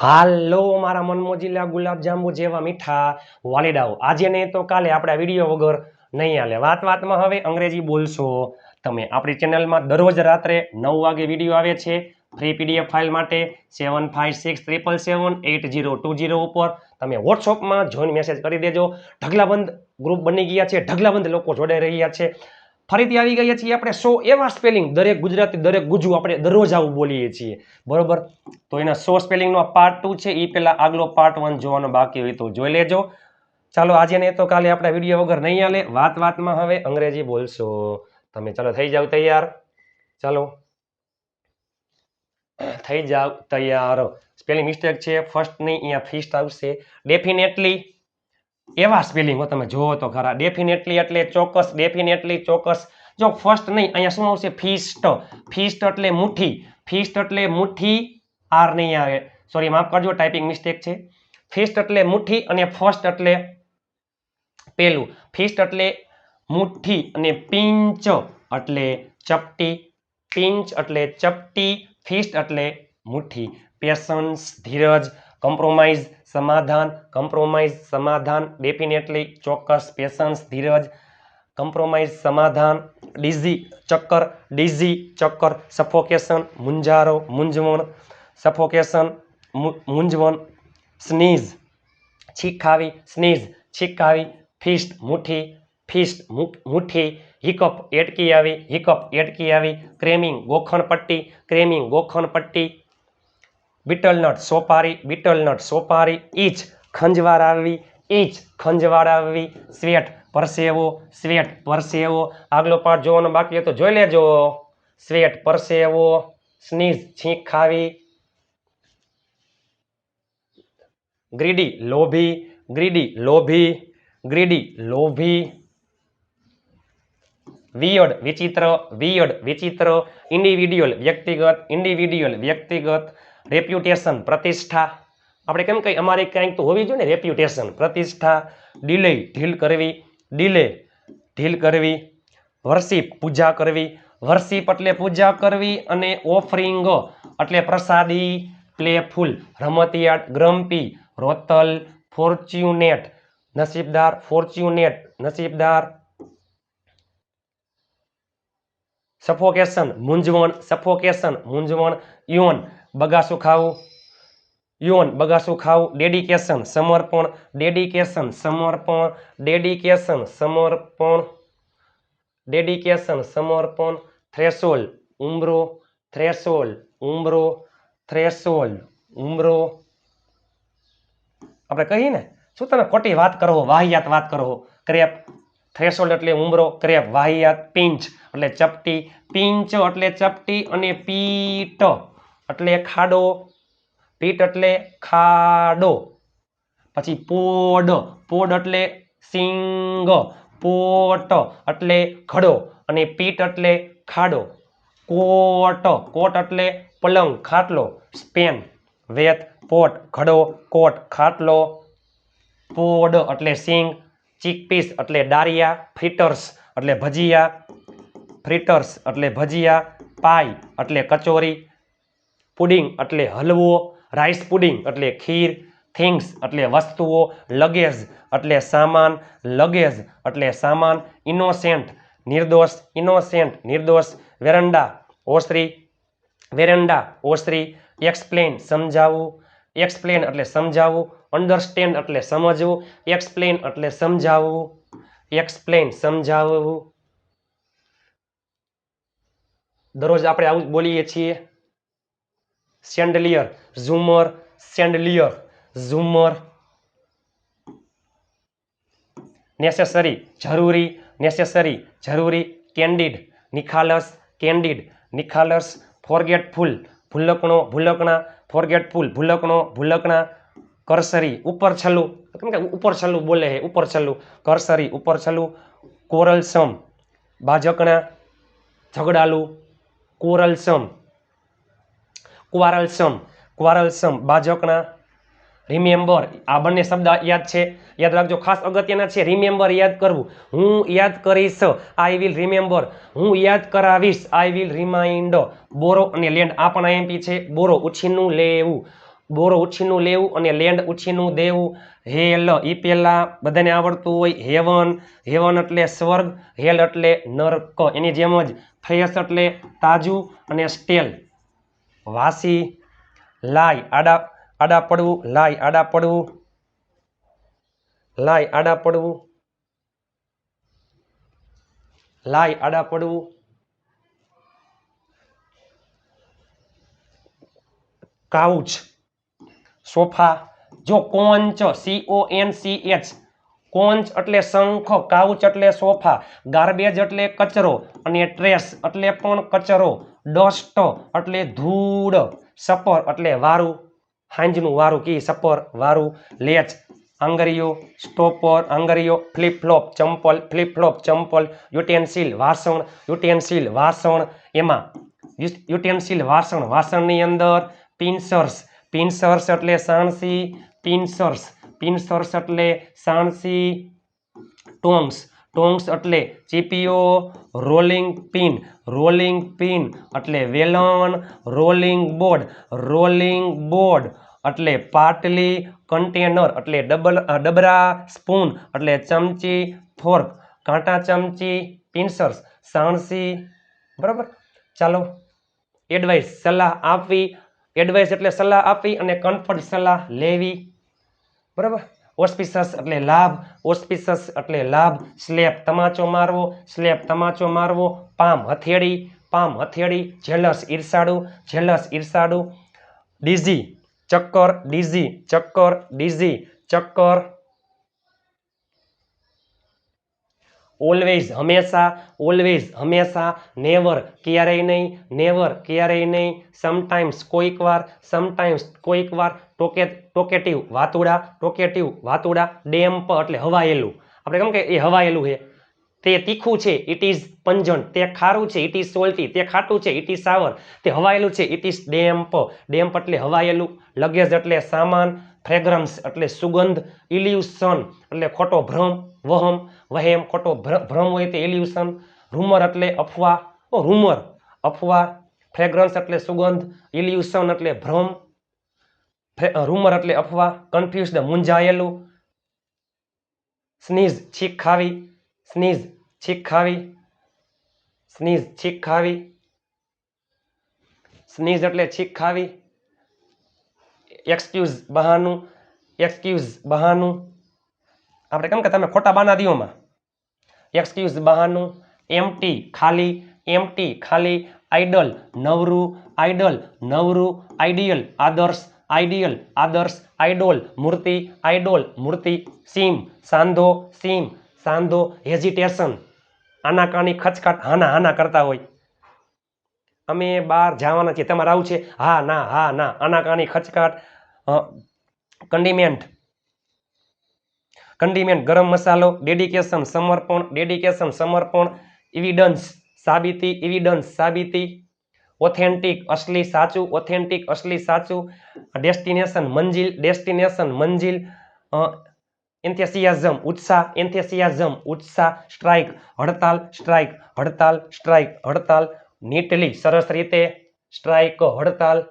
હાલો, મારા મનમોજીલા ગુલાબજાંબુ જેવા મીઠા વાલીડાઓ. આજે નહીં તો કાલે આપણા વીડિયો વગર નહીં હાલે. વાત વાતમાં હવે અંગ્રેજી બોલશો. તમે આપણી ચેનલમાં દરરોજ રાત્રે નવ વાગે વીડિયો આવે છે. ફ્રી પીડીએફ ફાઇલ માટે seven five six triple seven eight zero two zero ઉપર તમે વોટ્સઅપમાં જોઈન મેસેજ કરી દેજો. ઢગલાબંધ ગ્રુપ બની ગયા છે. ઢગલાબંધ લોકો જોડાઈ રહ્યા છે. ફરીથી આવી ગયા છીએ આપણે. સો એવા સ્પેલિંગ દરેક ગુજરાતી, દરેક ગુજુ આપણે દરરોજ આવું બોલીએ છીએ. બરોબર? તો એના સો સ્પેલિંગનો પાર્ટ ટુ છે. એ પહેલાં આગલો પાર્ટ વન જોવાનો બાકી હોય તો જોઈ લેજો. ચાલો, આજે નહીં તો કાલે આપણા વીડિયો વગર નહીં આલે વાત વાતમાં હવે અંગ્રેજી બોલશો. તમે ચાલો, થઈ જાવ તૈયાર. ચાલો. થઈ જાવ તૈયાર. સ્પેલિંગ મિસ્ટેક છે. ફર્સ્ટની અહીંયા ફિસ્ટ આવશે. ડેફિનેટલી એવા સ્પેલિંગ તમે જુઓ તો ખરા. ડેફિનેટલી એટલે ચોક્કસ ડેફિનેટલી ચોક્કસ. જો ફર્સ્ટ નહીં, અહીંયા શું આવશે? ફિસ્ટ ફિસ્ટ એટલે મુઠ્ઠી. ફિસ્ટ એટલે મુઠ્ઠી, આર નહીં આવે. સોરી માફ કરજો ટાઈપિંગ મિસ્ટેક છે. ફિસ્ટ એટલે મુઠ્ઠી અને ફર્સ્ટ એટલે પેલું. ફિસ્ટ એટલે મુઠ્ઠી અને પિંચ એટલે ચપટી. પિંચ એટલે ચપટી. ફિસ્ટ એટલે મુઠ્ઠી. પેશન્સ ધીરજ. કોમ્પ્રોમાઇઝ સમાધાન કોમ્પ્રોમાઇઝ સમાધાન ડેફિનેટલી ચોક્કસ પેશન્સ ધીરજ કોમ્પ્રોમાઇઝ સમાધાન ડીઝી ચક્કર ડીઝી ચક્કર સફોકેશન મુંજારો મૂંઝવણ સફોકેશન મૂંઝવણ સ્નીઝ છીકાવી સ્નીઝ છીકાવી ફિસ્ટ મુઠ્ઠી ફિસ્ટ મુઠ્ઠી હિકઅપ એટકી આવી હિકઅપ એટકી આવી ક્રેમિંગ ગોખણ પટ્ટી ક્રેમિંગ ગોખણ પટ્ટી બીટલનટ સોપારી બીટલનટ સોપારી ઈચ ખંજવાર આવવી ઈચ ખંજવાર આવવી, સ્વેટ પરસેવો સ્વેટ પરસેવો. આગલો પાઠ જોવાનો બાકી તો જોઈ લેજો. સ્વેટ પરસેવો, સ્નીઝ છીંક ખાવી. ગ્રીડી લોભી ગ્રીડી લોભી ગ્રીડી લોભી. વિયડ વિચિત્ર વિયડ વિચિત્ર. ઇન્ડિવિડ્યુઅલ વ્યક્તિગત ઇન્ડિવિડ્યુઅલ વ્યક્તિગત. રેપ્યુટેશન પ્રતિષ્ઠા. આપણે કેમ કહીએ? અમારી કંઈક તો હોવી જોઈએ ને રેપ્યુટેશન પ્રતિષ્ઠા ડિલે ઢીલ કરવી ડિલે ઢીલ કરવી વર્ષિપ પૂજા કરવી. વર્ષિપ એટલે પૂજા કરવી અને ઓફરિંગ એટલે પ્રસાદી પ્લેફુલ રમતિયાટ ગ્રમ્પી રોતલ ફોર્ચ્યુનેટ નસીબદાર ફોર્ચ્યુનેટ નસીબદાર. સફોકેશન મૂંઝવણ સફોકેશન મૂંઝવણ યુન બગાસું ખાવું. યોન બગાસું ખાવું. ડેડિકેશન સમર્પણ. ડેડિકેશન સમર્પણ. ડેડિકેશન સમર્પણ. ડેડિકેશન સમર્પણ. થ્રેશોલ ઉમરો. થ્રેશોલ ઉમરો. થ્રેશોલ ઉમરો. આપણે કહીએ ને, શું તમે ખોટી વાત કરો વાહિયાત વાત કરો ક્રેપ થ્રેશોલ્ડ એટલે ઉમરો, ક્રેપ, વાહિયાત, પિંચ એટલે ચપટી. પિંચ એટલે ચપટી અને પીટ. એટલે ખાડો, પીટ એટલે ખાડો. પછી પોડ પોડ એટલે સિંગ, પોટ એટલે ખડો અને પીટ એટલે ખાડો. કોટ કોટ એટલે પલંગ, ખાટલો, સ્પેન, વેત, પોટ ખડો કોટ, ખાટલો. પોડ એટલે સિંગ, ચીકપીસ એટલે ડારિયા, ફ્રીટર્સ એટલે ભજીયા, ફ્રીટર્સ એટલે ભજીયા, પાઈ એટલે કચોરી પુડિંગ એટલે હલવો રાઈસ પુડિંગ એટલે ખીર થિંગ્સ એટલે વસ્તુઓ લગેજ એટલે સામાન લગેજ એટલે સામાન ઇનોસેન્ટ નિર્દોષ ઇનોસેન્ટ નિર્દોષ, વેરંડા, ઓસરી વેરંડા, ઓસરી એક્સપ્લેન સમજાવવું એક્સપ્લેન એટલે સમજાવવું અન્ડરસ્ટેન્ડ એટલે સમજવું એક્સપ્લેન એટલે સમજાવવું એક્સપ્લેન સમજાવવું દરરોજ આપણે આવું જ બોલીએ છીએ. સેન્ડલિયર ઝુમર સેન્ડલિયર ઝુમર. નેસેસરી જરૂરી નેસેસરી જરૂરી કેન્ડિડ નિખાલસ કેન્ડિડ નિખાલસ ફોરગેટફુલ ભૂલકણો, ભૂલકણા ફોરગેટફુલ ભૂલકણો, ભૂલકણા કરસરી ઉપર છલ્લું કેમ કે ઉપર છલ્લું બોલે છે ઉપર છલ્લું કરસરી ઉપર છલ્લું કોરલસમ બાજકણા, ઝઘડાલુ. કોરલસમ ક્વારલસમ ક્વારલસમ બાજકણા રિમેમ્બર. આ બંને શબ્દ યાદ છે? યાદ રાખજો, ખાસ અગત્યના છે. રિમેમ્બર યાદ કરવું. હું યાદ કરીશ આઈ વિલ રિમેમ્બર હું યાદ કરાવીશ આઈ વિલ રિમાઇન્ડ બોરો અને લેન્ડ. આ પણ આઈએમપી છે. બોરો ઉછીનું લેવું. બોરો ઉછીનું લેવું અને લેન્ડ ઉછીનું દેવું. હેલ, ઈ પહેલાં બધાને આવડતું હોય. હેવન. હેવન એટલે સ્વર્ગ, હેલ એટલે નરક. એની જેમ જ ફ્રેશ એટલે તાજું અને સ્ટેલ. વાસી, લાય આડા આડા પડવું, લાય આડા પડવું, લાય આડા પડવું, લાય આડા પડવું, કાઉચ, સોફા, જો conch C N C H conch એટલે શંખ, કાઉચ એટલે સોફા, ગાર્બેજ એટલે કચરો, અને ટ્રેસ એટલે પણ કચરો. ડસ્ટ એટલે ધૂળ. સપર એટલે વારું. હાંજનું વારું કી? સપર, વારું. લેચ આંગળીઓ સ્ટોપર આંગળીઓ ફ્લિપ ફ્લોપ ચંપલ ફ્લિપ ફ્લોપ ચંપલ. યુટેન્સિલ, વાસણ. યુટેન્સિલ, વાસણ. એમાં યુટેન્સિલ, વાસણ. વાસણની અંદર પિન્સર્સ. પિન્સર્સ એટલે સાણસી. પિન્સર્સ. પિન્સર્સ એટલે સાણસી. ટોંગ્સ ટોંગ્સ એટલે ચીપીઓ, રોલિંગ પિન રોલિંગ પિન એટલે વેલણ, રોલિંગ બોર્ડ રોલિંગ બોર્ડ એટલે પાટલી કન્ટેનર એટલે ડબલ ડબરા સ્પૂન એટલે ચમચી ફોર્ક, કાંટા ચમચી પિન્સર્સ, સાણસી, બરાબર? ચાલો, એડવાઇસ, સલાહ આપવી, એડવાઇસ એટલે સલાહ આપવી અને કન્ફર્ટ સલાહ લેવી, બરાબર? ઓસ્પિસસ એટલે લાભ, ઓસ્પિસસ એટલે લાભ સ્લેપ તમાચો મારવો સ્લેપ તમાચો મારવો, પામ હથેળી પામ હથેળી, જેલસ ઈર્ષાડુ જેલસ ઈર્ષાડુ ડીઝી, ચક્કર ડીઝી ચક્કર ડીઝી, ચક્કર ઓલવેઝ હંમેશા ઓલવેઝ હંમેશા નેવર ક્યારેય નહીં નેવર ક્યારેય નહીં સમટાઈમ્સ કોઈક વાર સમટાઈમ્સ કોઈક વાર, ટોકે, ટોકેટિવ, વાતુડા ટોકેટિવ, વાતુડા ડેમ્પ એટલે હવાયેલું. આપણે કેમ કે એ હવાયેલું છે? તે તીખું છે ઇટ ઇઝ પંજન તે ખારું છે ઇટ ઇઝ સોલ્ટી તે ખાટું છે ઇટ ઇઝ સાવર તે હવાયેલું છે ઇટ ઇઝ ડેમ્પ ડેમ્પ એટલે હવાયેલું. લગેજ એટલે સામાન. ફ્રેગ્રન્સ એટલે સુગંધ ઇલ્યુશન એટલે ખોટો ભ્રમ, વહમ, વહેમ, ખોટો ભ્ર- ભ્રમ હોય તે ઇલ્યુશન રૂમર એટલે અફવા, ઓ રૂમર અફવા ફ્રેગ્રન્સ એટલે સુગંધ ઇલ્યુશન એટલે ભ્રમ રૂમર એટલે અફવા કન્ફ્યુઝડ મૂંઝાયેલું સ્નીઝ છીક ખાવી સ્નીઝ છીક ખાવી સ્નીઝ છીક ખાવી સ્નીઝ એટલે છીક ખાવી એક્સક્યુઝ બહાનું એક્સક્યુઝ બહાનું. આપણે કેમ કે તમે ખોટા બાના દીઓમાં એક્સક્યુઝ બહાનું એમટી ખાલી એમટી ખાલી આઈડલ નવરું આઈડલ નવરું આઈડિયલ આદર્શ આઈડિયલ આદર્શ આઈડોલ મૂર્તિ આઈડોલ મૂર્તિ, સીમ, સાંધો સીમ, સાંધો હેઝિટેશન આનાકાની ખચકાટ હાના હાના કરતા હોય. અમે બહાર જવાના છીએ, તમારે આવું છે? હા, ના હા, ના. આનાકાની ખચકાટ કન્ડિમેન્ટ કન્ડિમેન્ટ ગરમ મસાલો ડેડિકેશન સમર્પણ ડેડિકેશન સમર્પણ ઇવિડન્સ સાબિતી ઇવિડન્સ સાબિતી. ઓથેન્ટિક અસલી, સાચું ઓથેન્ટિક અસલી, સાચું. ડેસ્ટિનેશન મંજિલ ડેસ્ટિનેશન મંજિલ. એન્થેસિયાઝમ ઉત્સાહ એન્થેસિયાઝમ ઉત્સાહ સ્ટ્રાઇક હડતાલ સ્ટ્રાઇક હડતાલ સ્ટ્રાઇક હડતાલ. નીટલી સરસ રીતે સ્ટ્રાઇક હડતાલ.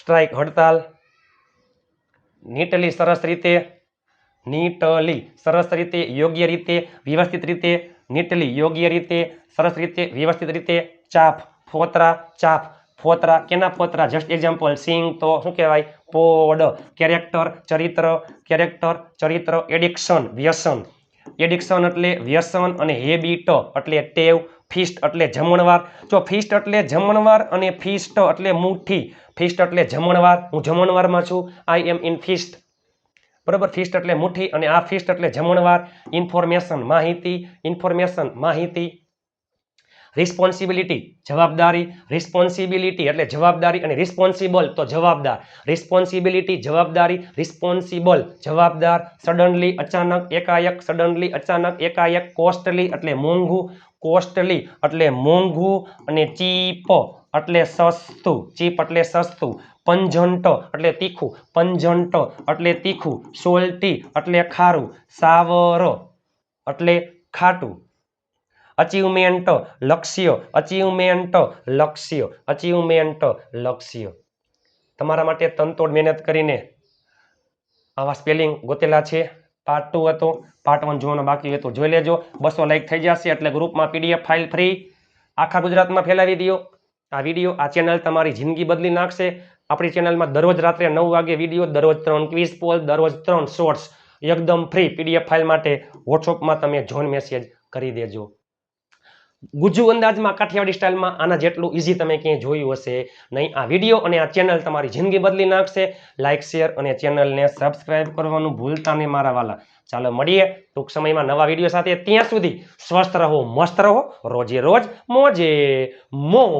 સ્ટ્રાઇક હડતાલ. નીટલી સરસ રીતે, નીટલી સરસ રીતે, યોગ્ય રીતે, વ્યવસ્થિત રીતે, નીટલી યોગ્ય રીતે, સરસ રીતે, વ્યવસ્થિત રીતે ચાફ ફોતરા ચાફ ફોતરા, કેના ફોતરા? જસ્ટ એક્ઝામ્પલ સિંગ તો શું કહેવાય? પોડ, કેરેક્ટર, ચરિત્ર કેરેક્ટર, ચરિત્ર, એડિક્શન, વ્યસન. એડિક્શન એટલે વ્યસન અને હેબિટ, એટલે ટેવ, ફિસ્ટ એટલે જમણવાર. જો ફિસ્ટ એટલે જમણવાર અને ફિસ્ટ એટલે મુઠ્ઠી ફિસ્ટ એટલે જમણવાર, હું જમણવારમાં છું આઈ એમ ઇન ફિસ્ટ બરાબર? ફિસ્ટ એટલે મુઠ્ઠી અને આ ફિસ્ટ એટલે જમણવાર. ઇન્ફોર્મેશન માહિતી ઇન્ફોર્મેશન માહિતી. રિસ્પોન્સિબિલિટી જવાબદારી. રિસ્પોન્સિબિલિટી એટલે જવાબદારી અને રિસ્પોન્સિબલ તો જવાબદાર. રિસ્પોન્સિબિલિટી જવાબદારી. રિસ્પોન્સિબલ જવાબદાર. સડનલી અચાનક, એકાએક. સડનલી અચાનક, એકાએક. કોસ્ટલી એટલે મોંઘું. કોસ્ટલી એટલે મોંઘું અને ચીપ. એટલે સસ્તું, ચીપ એટલે સસ્તું, પંજન્ટ એટલે તીખું, પંજન્ટ એટલે તીખું, સોલ્ટી એટલે ખારું, સાવર એટલે ખાટું. અચીવમેન્ટ, લક્ષ્ય અચીવમેન્ટ લક્ષ્ય અચીવમેન્ટ, લક્ષ્ય. તમારા માટે તનતોડ મહેનત કરીને આવા સ્પેલિંગ ગોતેલા છે. પાર્ટ ટુ હતો પાર્ટ વન જોવાનો બાકી હતો. જોઈ લેજો. બસો લાઈક થઈ જશે એટલે ગ્રુપમાં પીડીએફ ફાઇલ ફ્રી આખા ગુજરાતમાં ફેલાવી દો આ વીડિયો, આ ચેનલ તમારી જિંદગી બદલી નાખશે. આપણી ચેનલમાં દરરોજ રાત્રે નવ વાગે વીડિયો, દરરોજ ત્રણ ક્વિઝ પોલ દરરોજ ત્રણ શોર્ટ્સ એકદમ ફ્રી પીડીએફ ફાઇલ માટે વોટ્સઅપમાં તમે જોન મેસેજ કરી દેજો. ગુજુ અંદાજમાં કાઠિયાવાડી સ્ટાઇલમાં આના જેટલું ઇઝી તમે ક્યાંય જોયું હશે નહીં. આ વીડિયો અને આ ચેનલ તમારી જિંદગી બદલી નાખશે. લાઇક શેર અને ચેનલને સબસ્ક્રાઈબ કરવાનું ભૂલતા નહીં મારા વાલા. ચાલો મળીએ. ટૂંક સમયમાં નવા વીડિયો સાથે ત્યાં સુધી સ્વસ્થ રહો, મસ્ત રહો. રોજે રોજ મોજે મોજ